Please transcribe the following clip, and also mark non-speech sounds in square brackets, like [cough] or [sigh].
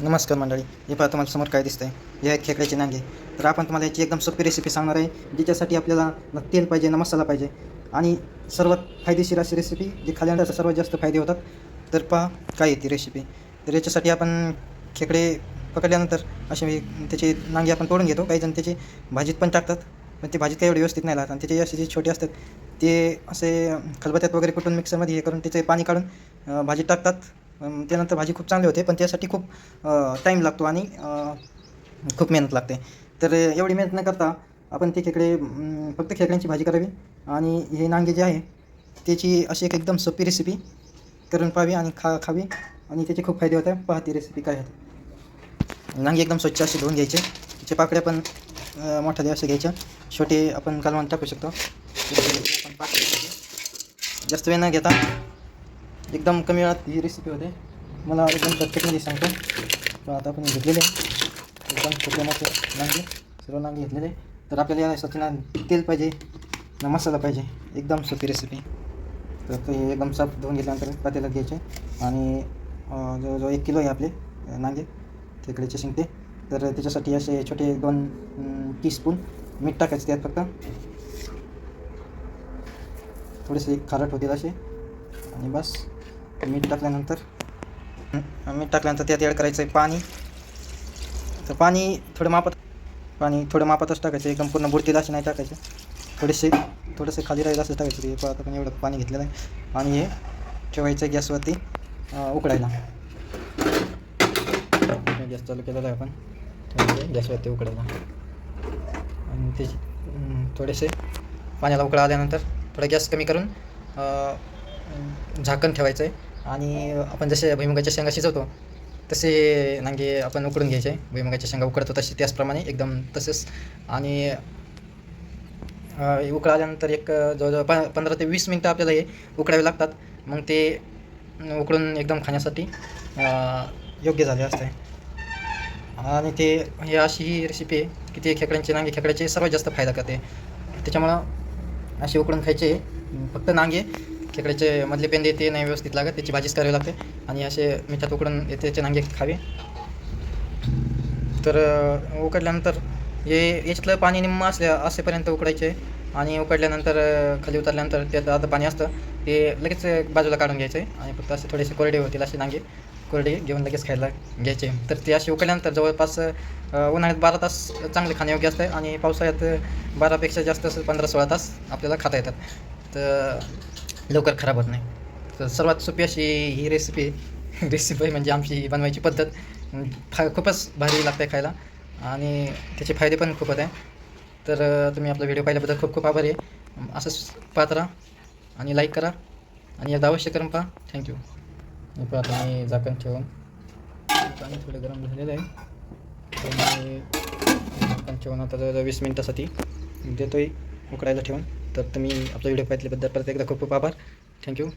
नमस्कार मंडळी हे पहा तुम्हाला समोर काय दिसतंय. हे आहेत खेकड्याचे नांगे. तर आपण तुम्हाला याची एकदम सोपी रेसिपी सांगणार आहे ज्याच्यासाठी आपल्याला ना तेल पाहिजे ना मसाला पाहिजे. आणि सर्वात फायदेशीर अशी रेसिपी जी खाल्यानंतर सर्वात जास्त फायदे होतात. तर पहा काय येते रेसिपी तर याच्यासाठी आपण खेकडे पकडल्यानंतर असे त्याचे नांगे आपण तोडून घेतो. काही जण त्याची भाजीत पण टाकतात पण ते भाजीत काही एवढे व्यवस्थित नाही राहतात आणि त्याचे असे जे छोटे असतात ते असे खलबत्यात वगैरे कुठून मिक्सरमध्ये हे करून त्याचे पाणी काढून भाजीत टाकतात. त्यानंतर भाजी खूप चांगली होते पण त्यासाठी खूप टाईम लागतो आणि खूप मेहनत लागते. तर एवढी मेहनत न करता आपण ते खेकडे फक्त खेकड्यांची भाजी करावी आणि हे नांगे जे आहे त्याची अशी एक एकदम सोपी रेसिपी करून पाहावी आणि खा खावी आणि त्याचे खूप फायदे होतात. पहा ती रेसिपी काय आहे नांगे एकदम स्वच्छ असे धुवून घ्यायचे. त्याचे पाकड्या पण मोठ्या द्या असं घ्यायच्या. छोटे आपण कालवण टाकू शकतो. जास्त वेळ न घेता एकदम कमी वेळात ही रेसिपी होते. मला एकदम प्रत्येकमध्ये सांगतो. तर आता आपण घेतलेले आहे. एकदम छोटे मोठे नांगे सर्व नांगे घेतलेले तर आपल्याला या ना तेल पाहिजे ना मसाला पाहिजे. एकदम सोपी रेसिपी तर ते एकदम साफ धुवून घेतल्यानंतर पातेला घ्यायचे. आणि जवळजवळ एक किलो आहे आपले नांगे. तिकडेचे शिंगते. तर त्याच्यासाठी असे छोटे दोन टीस्पून मीठ टाकायचे त्यात फक्त. थोडेसे खारट होतील असे. आणि बस. मीठ टाकल्यानंतर मीठ टाकल्यानंतर त्यात ॲड करायचं आहे पाणी. तर पाणी थोडं मापात पाणी थोडं मापातच टाकायचं एकदम पूर्ण बुडतील असे नाही टाकायचे. थोडेसे थोडेसे खाली राहील असं टाकायचं ते आता पण एवढं पाणी घेतलेलं आहे. आणि हे ठेवायचं आहे गॅसवरती उकडायला. गॅस चालू केलेला आहे आपण. गॅसवरती उकडायला. आणि ते थोडेसे पाण्याला उकळा आल्यानंतर थोडा गॅस कमी करून झाकण ठेवायचं आहे आणि आपण जसे भुईमुगाच्या शेंगा शिजवतो तसे नांगे आपण उकडून घ्यायचे. भुईमुगाच्या शेंगा उकडतो तसे त्याचप्रमाणे एकदम तसेच. आणि उकळाल्यानंतर एक जवळजवळ प पंधरा ते वीस मिनटं आपल्याला हे उकडावे लागतात. मग ते उकडून एकदम खाण्यासाठी योग्य झाले असते. आणि ते हे अशी ही रेसिपी आहे की ते खेकड्यांचे नांगे खेकड्याचे सर्वात जास्त फायदा करते. त्याच्यामुळं असे उकडून खायचे. फक्त नांगे खेकड्याचे मधले पेंदे ते नाही व्यवस्थित लागत त्याची भाजीच करावी लागते. आणि असे मिठात उकडून त्याचे नांगे खावे. तर उकडल्यानंतर हे याच्यातलं पाणी निम्म असल्या असेपर्यंत उकडायचे. आणि उकडल्यानंतर खाली उतरल्यानंतर त्यात आता पाणी असतं ते लगेच बाजूला काढून घ्यायचे. आणि फक्त असे थोडेसे कोरडे होतील असे नांगे कोरडे घेऊन लगेच खायला घ्यायचे. तर ते असे उकडल्यानंतर जवळपास उन्हाळ्यात बारा तास चांगले खाण्यायोग्य असतं. आणि पावसाळ्यात बारापेक्षा जास्त असं पंधरा सोळा तास आपल्याला खाता येतात. तर लवकर खराब होत नाही. तर सर्वात सोपी अशी ही रेसिपी रेसिपी [laughs] म्हणजे आमची बनवायची पद्धत फा खूपच भारी लागते खायला. आणि त्याचे फायदे पण खूप होत. आहे तर तुम्ही आपला व्हिडिओ पाहिल्याबद्दल खूप खूप आभारी आहे. असंच पाहत राहा आणि लाईक करा. आणि एकदा अवश्य करून पहा. थँक्यू मी पाहतो मी झाकण ठेवून पाणी थोडं गरम झालेलं आहे. तर मी झाकण ठेवून आता जवळजवळ वीस मिनटासाठी देतोय उकडायला ठेवून. तर तुम्ही आपला व्हिडिओ पाहिल्याबद्दल परत एकदा खूप खूप आभार. थँक्यू